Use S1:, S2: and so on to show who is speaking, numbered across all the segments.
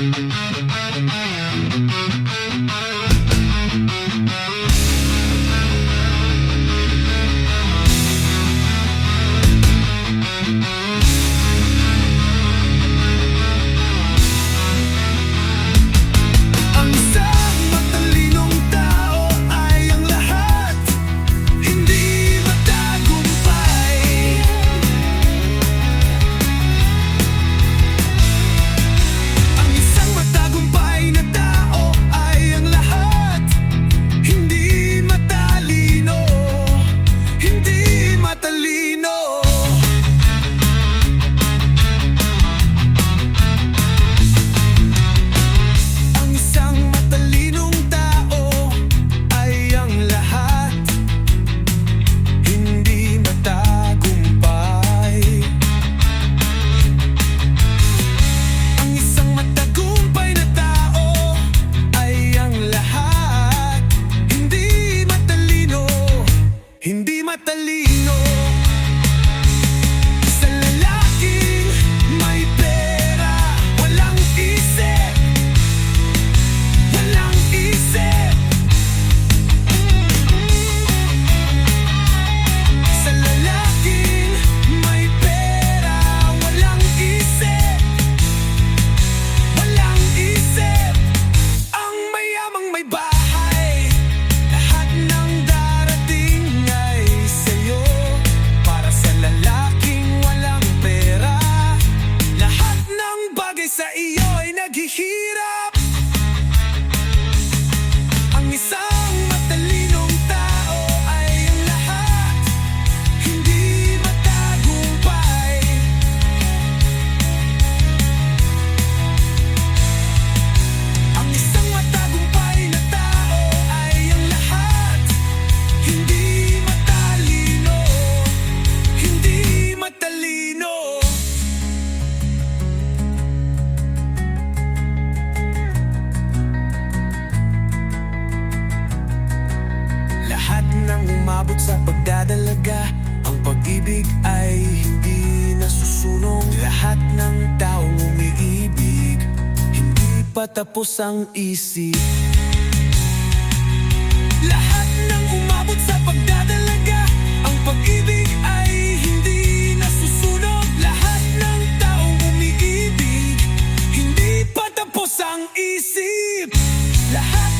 S1: Thank you. clima está. here. umabot sa pagdadalaga. Ang pag-ibig ay hindi nasusunog. Lahat ng tao umiibig. Hindi pa tapos ang isip. Lahat ng umabot sa pagdadalaga. Ang pag-ibig ay hindi nasusunog. Lahat ng tao umiibig. Hindi pa tapos ang isip. Lahat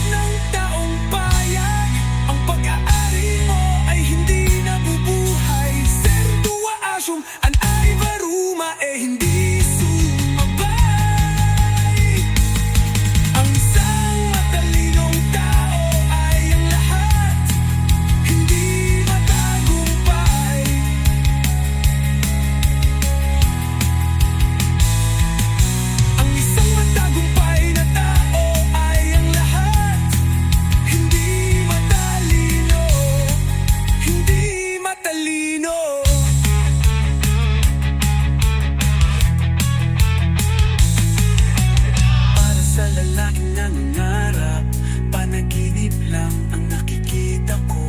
S1: lalaking nangangarap Panaginip lang ang nakikita ko.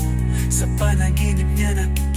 S1: Sa panaginip niya nakikita